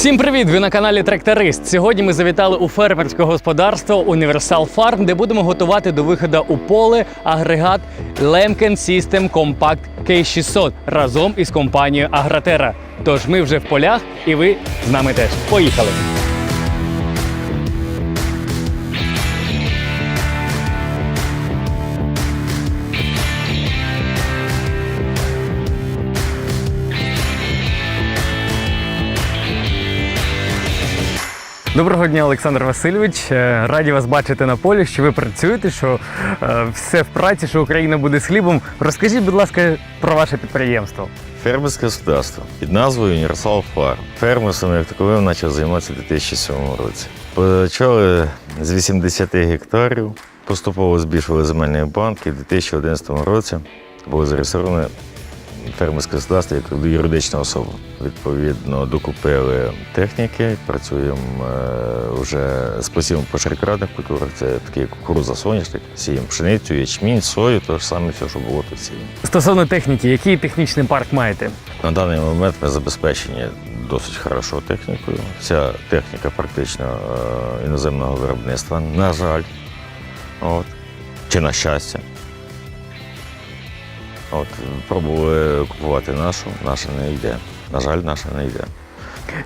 Всім привіт! Ви на каналі Тракторист. Сьогодні ми завітали у фермерське господарство Універсал Фарм, де будемо готувати до виходу у поле агрегат Lemken System Compact K600 разом із компанією Агратера. Тож ми вже в полях, і ви з нами теж. Поїхали! Доброго дня, Олександр Васильович. Е, Раді вас бачити на полі, що ви працюєте, що е, все в праці, що Україна буде з хлібом. Розкажіть, будь ласка, про ваше підприємство. Фермерське господарство під назвою Універсал Фарм. Фермерством як таковим почав займатися у 2007 році. Почали з 80 гектарів, поступово збільшували земельні банки. У 2011 році було зареєстроване фермерське господарство як юридична особа. Відповідно, докупили техніки, працюємо е, вже з посівом по поширикрадних культур. Це такі як кукуруза соняшник, сіємо пшеницю, ячмінь, сою, то ж саме все, що було тут сіємо. Стосовно техніки, який технічний парк маєте? На даний момент ми забезпечені досить хорошо технікою. Вся техніка практично е, іноземного виробництва, на жаль. От. Чи на щастя. От, пробували купувати нашу, наша не йде. На жаль, наша не йде.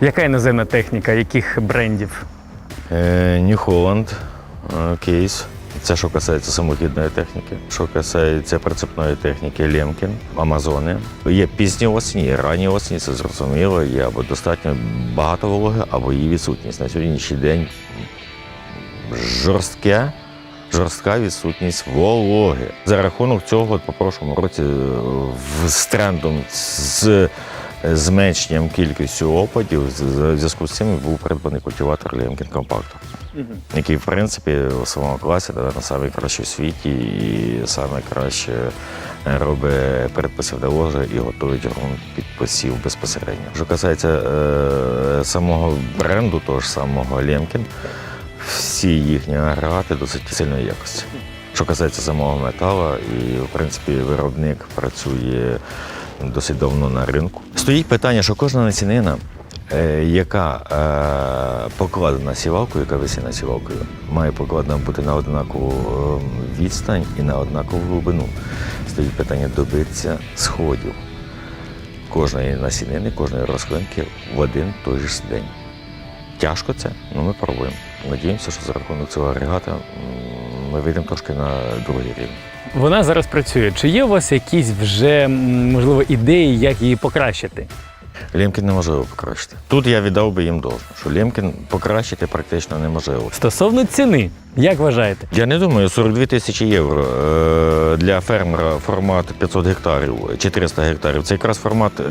Яка іноземна техніка, яких брендів? Е, New Holland кейс. Це що касається самохідної техніки. Що касається прицепної техніки Лемкін, Амазони. Є пізні осені, ранні осені, це зрозуміло. Є або достатньо багато вологи, або її відсутність. На сьогоднішній день жорстке, жорстка відсутність вологи. За рахунок цього, по прошлому році, е, з трендом з зменшенням кількістю опадів, в зв'язку з цим був придбаний культиватор Лемкін Компактор який, в принципі, у своєму класі напевно, найкращий у світі і найкраще робить передпосівне ложе і готують ґрунт під посів безпосередньо. Що касається е, самого бренду, того ж самого Лемкін, всі їхні агрегати досить сильної якості. Що касається самого металу, і в принципі виробник працює досить давно на ринку. Стоїть питання, що кожна насінина, е, яка е, покладена сівалкою, яка висіна сівалкою, має покладена бути на однакову е, відстань і на однакову глибину. Стоїть питання добитися сходів кожної насінини, кожної рослинки в один той же день. Тяжко це, але ми пробуємо. Надіємося, що за рахунок цього агрегата ми вийдемо трошки на другий рівень. Вона зараз працює. Чи є у вас якісь вже можливо ідеї, як її покращити? Лімкін неможливо покращити. Тут я віддав би їм должне, що Лємкін покращити практично неможливо. Стосовно ціни, як вважаєте? Я не думаю, 42 тисячі євро е, для фермера формат 500 гектарів чи 300 гектарів. Це якраз формат е,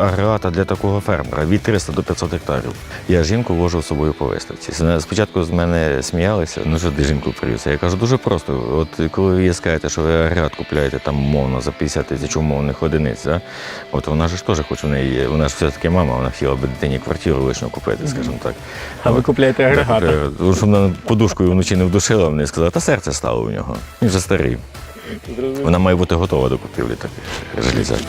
агрегата для такого фермера від 300 до 500 гектарів. Я жінку вожу з собою по виставці. Спочатку з мене сміялися, ну що ти жінку привіз? Я кажу, дуже просто. От коли ви скажете, що ви агрегат купляєте там умовно за 50 тисяч умовних одиниць, да? от вона ж теж хоче в неї, вона ж все-таки мама, вона хотіла би дитині квартиру лишню купити, скажімо так. А ви купляєте агрегати? Е, Тому що вона подушкою вночі не вдушила, мені сказала, та серце стало у нього. Він вже старий. Вона має бути готова до купівлі таких железяк.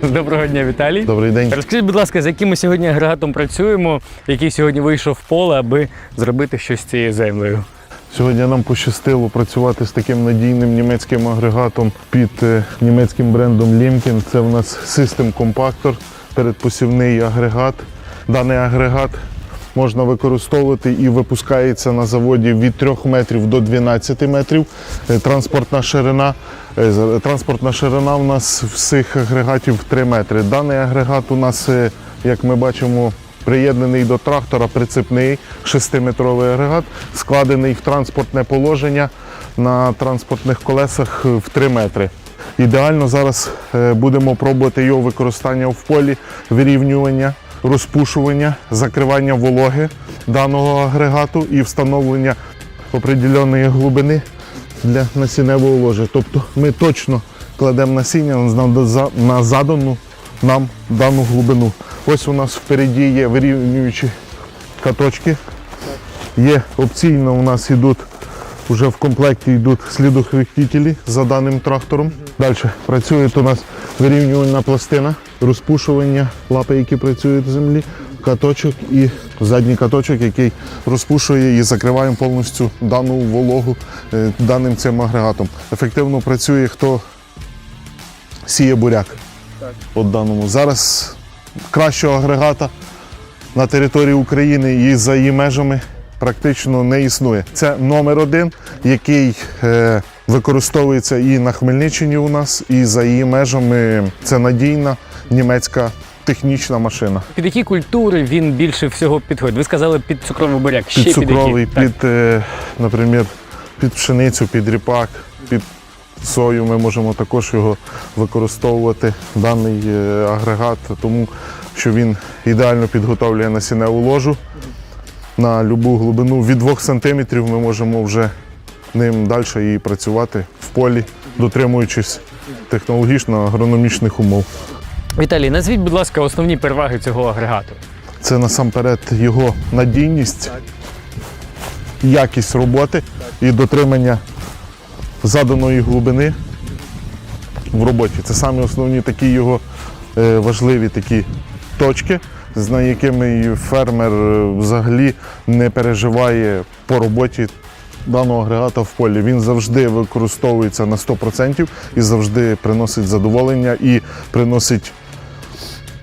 Доброго дня, Віталій. Добрий день. Розкажіть, будь ласка, з яким ми сьогодні агрегатом працюємо, який сьогодні вийшов в поле, аби зробити щось з цією землею? Сьогодні нам пощастило працювати з таким надійним німецьким агрегатом під е, німецьким брендом Лімкін. Це в нас систем-компактор, передпосівний агрегат. Даний агрегат можна використовувати і випускається на заводі від 3 метрів до 12 метрів. Е, Транспортна ширина. е, Транспортна ширина у нас всіх агрегатів 3 метри. Даний агрегат у нас, е, як ми бачимо, приєднаний до трактора прицепний 6-метровий агрегат, складений в транспортне положення на транспортних колесах в 3 метри. Ідеально зараз будемо пробувати його використання в полі, вирівнювання, розпушування, закривання вологи даного агрегату і встановлення определеної глибини для насінневого ложа. Тобто ми точно кладемо насіння на задану нам дану глибину. Ось у нас впереді є вирівнюючі каточки. Є опційно у нас йдуть вже в комплекті йдуть слідохрестителі за даним трактором. Далі працює у нас вирівнювальна пластина, розпушування лапи, які працюють в землі, каточок і задній каточок, який розпушує і закриваємо повністю дану вологу е, даним цим агрегатом. Ефективно працює хто сіє буряк. От даному. Зараз кращого агрегата на території України і за її межами практично не існує. Це номер один, який е, використовується і на Хмельниччині у нас, і за її межами це надійна німецька технічна машина. Під які культури він більше всього підходить? Ви сказали під цукровий буряк. Ще Під цукровий, під, які? Під, е, наприклад, під пшеницю, під ріпак, під сою ми можемо також його використовувати, даний е, агрегат, тому що він ідеально підготовлює насінневу ложу на любу глибину. Від 2 см ми можемо вже ним далі і працювати в полі, дотримуючись технологічно-агрономічних умов. Віталій, назвіть, будь ласка, основні переваги цього агрегату. Це насамперед його надійність, якість роботи і дотримання заданої глибини в роботі. Це самі основні такі його е, важливі такі точки, з якими фермер е, взагалі не переживає по роботі даного агрегата в полі. Він завжди використовується на 100% і завжди приносить задоволення і приносить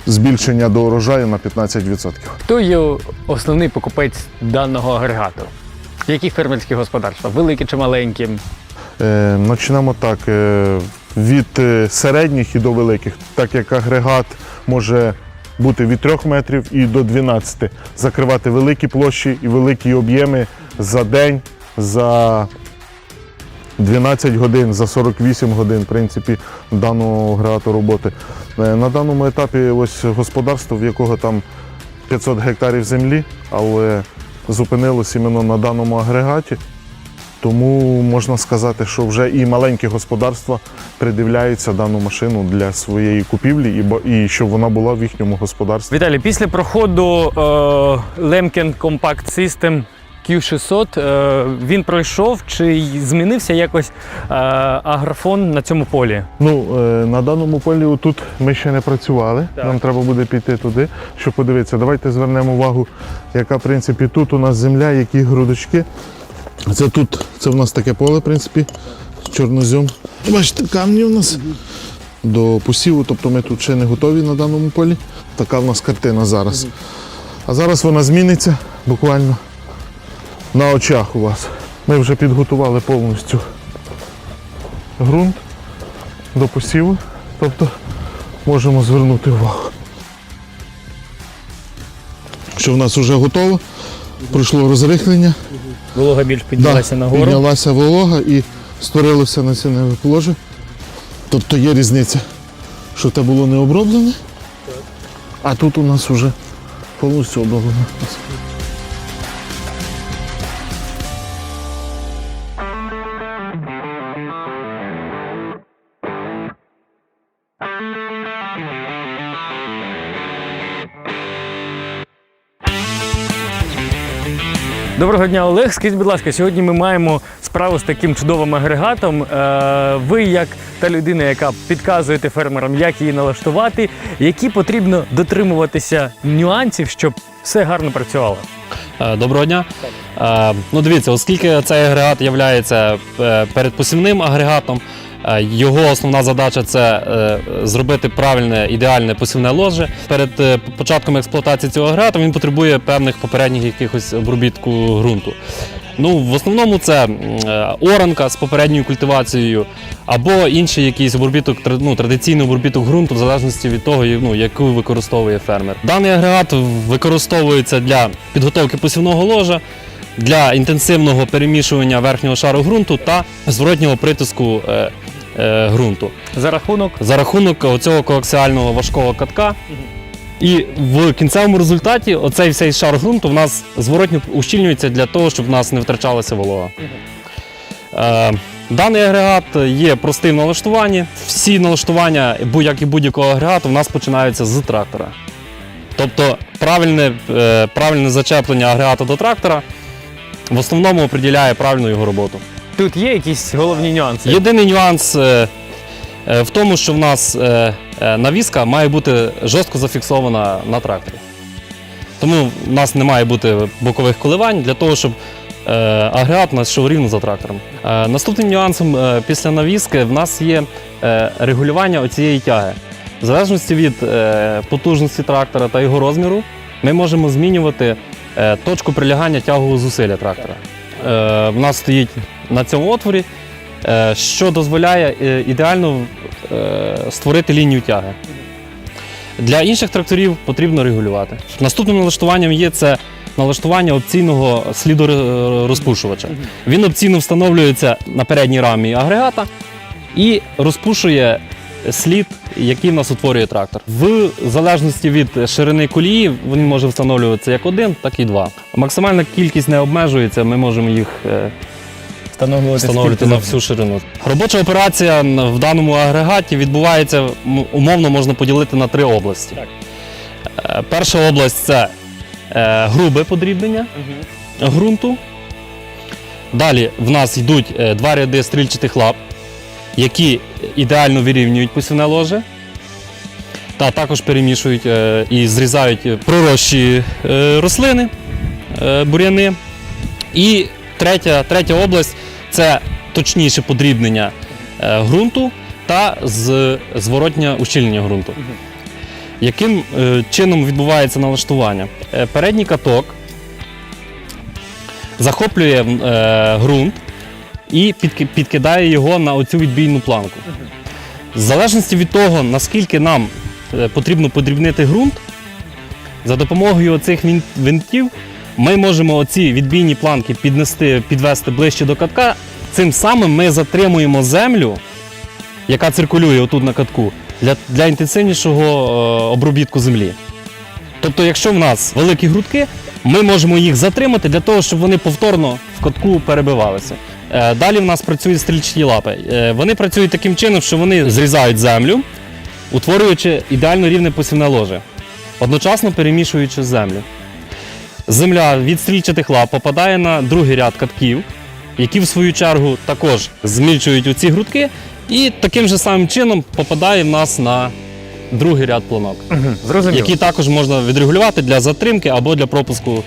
збільшення до урожаю на 15%. Хто є основний покупець даного агрегату? Які фермерські господарства? Великі чи маленькі? Е, Почнемо так е, від е, середніх і до великих, так як агрегат може бути від 3 метрів і до 12, закривати великі площі і великі об'єми за день, за 12 годин, за 48 годин, в принципі, даного агрегату роботи. Е, На даному етапі ось господарство, в якого там 500 гектарів землі, але зупинилось іменно на даному агрегаті. Тому можна сказати, що вже і маленькі господарства придивляються дану машину для своєї купівлі, і, і щоб вона була в їхньому господарстві. Віталій, після проходу е, Lemken Compact System Q600 е, він пройшов чи змінився якось е, агрофон на цьому полі? Ну, е, на даному полі тут ми ще не працювали. Так. Нам треба буде піти туди, щоб подивитися. Давайте звернемо увагу, яка в принципі тут у нас земля, які грудочки. Це тут, це в нас таке поле, в принципі, чорнозем. Бачите, камні у нас до посіву, тобто ми тут ще не готові на даному полі. Така в нас картина зараз. А зараз вона зміниться буквально на очах у вас. Ми вже підготували повністю ґрунт до посіву, тобто можемо звернути увагу. Що в нас вже готово, пройшло розрихлення, Волога більш да, піднялася нагору. піднялася волога і створилося насінневе положе. Тобто є різниця, що те було не оброблене, а тут у нас вже повністю оброблене. Доброго дня, Олег. Скажіть, будь ласка, сьогодні ми маємо справу з таким чудовим агрегатом. Е, Ви, як та людина, яка підказуєте фермерам, як її налаштувати, які потрібно дотримуватися нюансів, щоб все гарно працювало. Е, Доброго дня. Е, Ну, дивіться, оскільки цей агрегат є передпосівним агрегатом, його основна задача це е, зробити правильне ідеальне посівне ложе. Перед е, початком експлуатації цього агрегату він потребує певних попередніх якихось обробітку ґрунту. Ну, в основному це е, оранка з попередньою культивацією або інший якийсь обробіток, ну, традиційний обробіток ґрунту, в залежності від того, ну, яку використовує фермер. Даний агрегат використовується для підготовки посівного ложа, для інтенсивного перемішування верхнього шару ґрунту та зворотнього притиску е, е, ґрунту За рахунок за рахунок цього коаксіального важкого катка. І в кінцевому результаті оцей всей шар ґрунту в нас зворотньо ущільнюється для того, щоб в нас не втрачалася волога. Е, Даний агрегат є простим в налаштуванні. Всі налаштування, як і будь-якого агрегату, в нас починаються з трактора. Тобто правильне, е, правильне зачеплення агрегата до трактора в основному определяє правильну його роботу. Тут є якісь головні нюанси. Єдиний нюанс е, е, в тому, що в нас е, навіска має бути жорстко зафіксована на тракторі. Тому в нас не має бути бокових коливань для того, щоб е, агрегат йшов рівно за трактором. Наступним нюансом після навіски в нас є регулювання оцієї тяги. В залежності від потужності трактора та його розміру, ми можемо змінювати точку прилягання тягового зусилля трактора. Е, в нас стоїть на цьому отворі, е, що дозволяє е, ідеально створити лінію тяги. Для інших тракторів потрібно регулювати. Наступним налаштуванням є це налаштування опційного слідорозпушувача. Він опційно встановлюється на передній рамі агрегата і розпушує слід, який в нас утворює трактор. В залежності від ширини колії він може встановлюватися як один, так і два. Максимальна кількість не обмежується, ми можемо їх е, Встановлювати, встановлювати на всю ширину. Робоча операція в даному агрегаті відбувається умовно можна поділити на три області. Е, Перша область це е, грубе подрібнення ґрунту. Далі в нас йдуть два ряди стрільчатих лап, які ідеально вирівнюють посівне ложе. Та також перемішують е, і зрізають пророщі е, рослини, е, бур'яни. І третя, третя область це точніше подрібнення ґрунту та зворотнє ущільнення ґрунту. Яким чином відбувається налаштування? Передній каток захоплює е, ґрунт і підкидає його на оцю відбійну планку. В залежності від того, наскільки нам е, потрібно подрібнити ґрунт, за допомогою він- винтів ми можемо оці відбійні планки піднести, підвести ближче до катка. Цим самим ми затримуємо землю, яка циркулює отут на катку, для, для інтенсивнішого е, обробітку землі. Тобто, якщо в нас великі грудки, ми можемо їх затримати для того, щоб вони повторно в катку перебивалися. Е, Далі в нас працюють стрільчаті лапи. Е, Вони працюють таким чином, що вони зрізають землю, утворюючи ідеально рівне посівне ложе, одночасно перемішуючи землю. Земля від стрільчатих лап попадає на другий ряд катків, які в свою чергу також змільчують оці грудки, і таким же самим чином попадає в нас на другий ряд планок, Зрозуміло. які також можна відрегулювати для затримки або для пропуску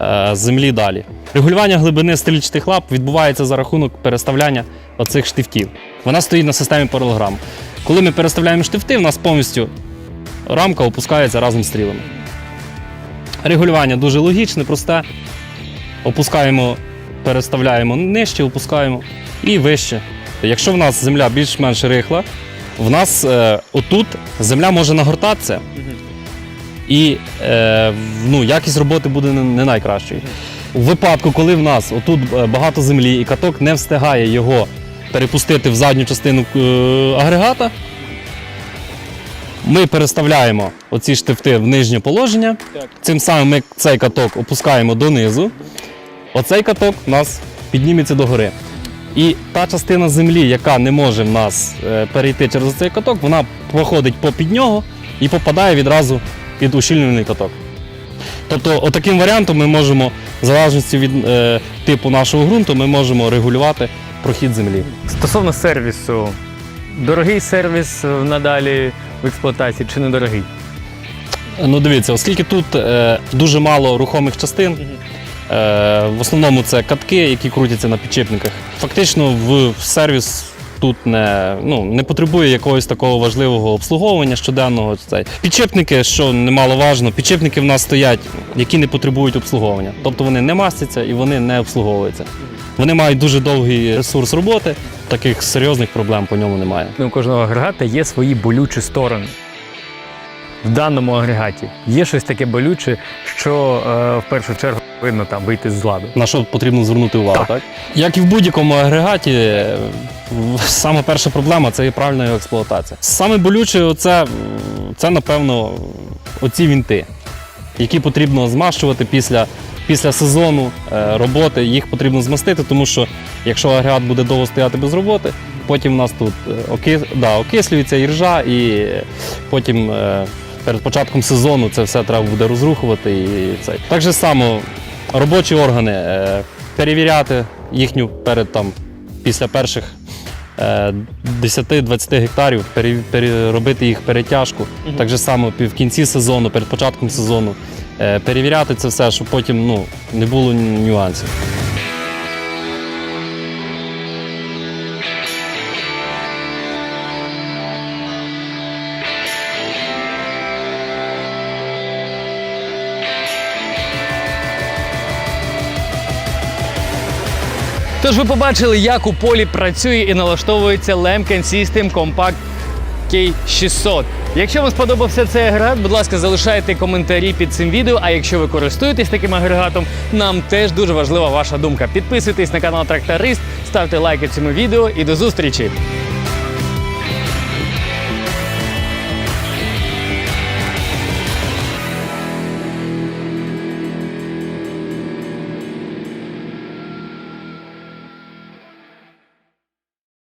е, землі далі. Регулювання глибини стрільчатих лап відбувається за рахунок переставляння оцих штифтів. Вона стоїть на системі паралелограм. Коли ми переставляємо штифти, в нас повністю рамка опускається разом з стрілами. Регулювання дуже логічне, просте. Опускаємо, переставляємо нижче, опускаємо і вище. Якщо в нас земля більш-менш рихла, в нас е, отут земля може нагортатися, і е, ну, якість роботи буде не, не найкращою. У випадку, коли в нас отут е, багато землі і каток не встигає його перепустити в задню частину е, агрегата, ми переставляємо оці штифти в нижнє положення. Цим самим ми цей каток опускаємо донизу. Оцей каток у нас підніметься догори. І та частина землі, яка не може в нас е, перейти через цей каток, вона проходить попід нього і попадає відразу під ущільнений каток. Тобто, отаким варіантом ми можемо, в залежності від е, типу нашого ґрунту, ми можемо регулювати прохід землі. Стосовно сервісу, дорогий сервіс надалі в експлуатації чи недорогий? Ну, дивіться, оскільки тут е, дуже мало рухомих частин, в основному це катки, які крутяться на підчепниках. Фактично, в, в сервіс тут не, ну, не потребує якогось такого важливого обслуговування щоденного. Підчепники, що немаловажно, підчепники в нас стоять, які не потребують обслуговування. Тобто вони не мастяться і вони не обслуговуються. Вони мають дуже довгий ресурс роботи, таких серйозних проблем по ньому немає. У кожного агрегата є свої болючі сторони. В даному агрегаті є щось таке болюче, що е, в першу чергу повинно там вийти з ладу. на що потрібно звернути увагу. Так. Як і в будь-якому агрегаті, саме перша проблема це є правильна його експлуатація. Саме болюче це, це напевно, оці вінти, які потрібно змащувати після після сезону е, роботи їх потрібно змастити, тому що якщо агрегат буде довго стояти без роботи, потім у нас тут е, оки, да, окислюється іржа, і потім е, перед початком сезону це все треба буде розрухувати. І це. Так же само робочі органи е, перевіряти їхню перед там після перших е, 10-20 гектарів, пере, пере- робити їх перетяжку. Так же само в кінці сезону, перед початком сезону, е, перевіряти це все, щоб потім ну, не було нюансів. Тож ви побачили, як у полі працює і налаштовується Lemken System Compact K600. Якщо вам сподобався цей агрегат, будь ласка, залишайте коментарі під цим відео. А якщо ви користуєтесь таким агрегатом, нам теж дуже важлива ваша думка. Підписуйтесь на канал Тракторист, ставте лайки цьому відео і до зустрічі!